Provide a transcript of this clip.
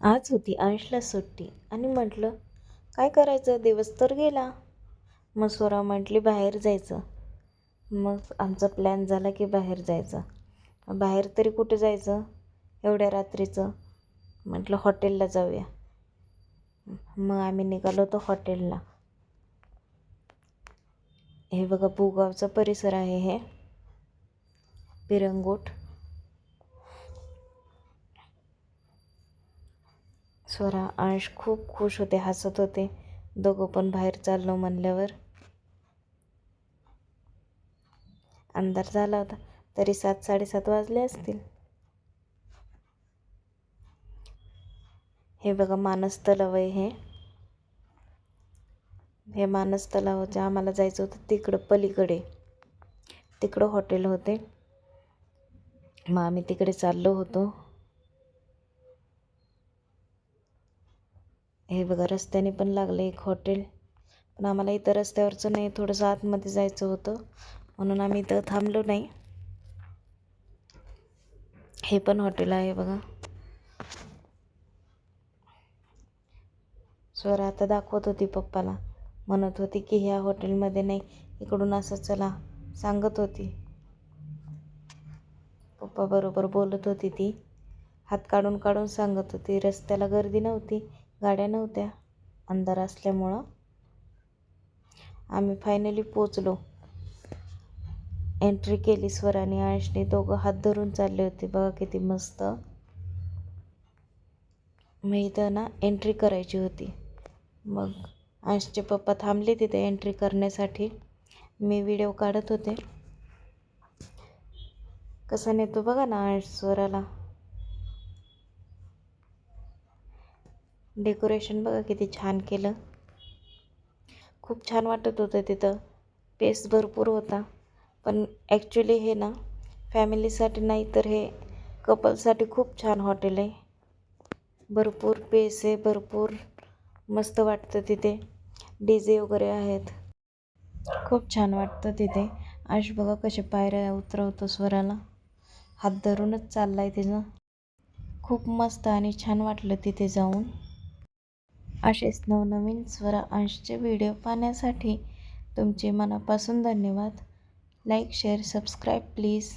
आज होती आयुषला सुट्टी. आणि म्हटलं काय करायचं? दिवस तर गेला. मग स्वरा म्हटली बाहेर जायचं. मग आमचा प्लॅन झाला की बाहेर जायचं. बाहेर तरी कुठे जायचं? एवढ्या रात्रीचं. म्हटलं हॉटेलला जाऊया. मग आम्ही निघालो होतो हॉटेलला. हे बघा भूगावचा परिसर आहे हे. पिरंगोट. स्वरा अंश खूप खुश होते हसत होते. दोघं पण बाहेर चाललो म्हणल्यावर. अंधार झाला होता. तरी सात साडेसात वाजले असतील. हे बघा मानस तलाव आहे हे. हे मानस तलावाच्या आम्हाला जायचं होतं तिकडं पलीकडे. तिकडं हॉटेल होते. मग आम्ही तिकडे चाललो होतो. हे बघा रस्त्याने पण लागलं एक हॉटेल. पण आम्हाला इथं रस्त्यावरचं नाही थोडंसं आतमध्ये जायचं होतं. म्हणून आम्ही इथं थांबलो नाही. हे पण हॉटेल आहे बघा. स्वर आता दाखवत होती पप्पाला. म्हणत होती की ह्या हॉटेलमध्ये नाही इकडून असं चला सांगत होती. पप्पा बरोबर बोलत होती ती. हात काढून काढून सांगत होती. रस्त्याला गर्दी नव्हती. गाड्या नव्हत्या. अंधार असल्यामुळं आम्ही फायनली पोचलो एंट्री केली स्वर आणि अंशने. दोघं हात धरून चालले होते. बघा किती मस्त मी इथं ना एंट्री करायची होती. मग अंशचे पप्पा थांबले तिथे एंट्री करण्यासाठी. मी व्हिडिओ काढत होते. कसा नेतो बघा ना अंश स्वराला. डेकोरेशन बघा किती छान केलं. खूप छान वाटत होतं तिथं. पेस भरपूर होता. पण ॲक्च्युली हे ना फॅमिलीसाठी नाही तर हे कपलसाठी खूप छान हॉटेल आहे. भरपूर पेस आहे भरपूर मस्त वाटतं तिथे. डी जे वगैरे आहेत. खूप छान वाटतं तिथे. आश बघा कसे पायऱ्या उतरवतो स्वराला. हात धरूनच चालला आहे तिचं खूप मस्त आणि छान वाटलं तिथे जाऊन. असेच नवनवीन स्वर अंशचे व्हिडिओ पाहण्यासाठी तुमचे मनापासून धन्यवाद. Like share subscribe please.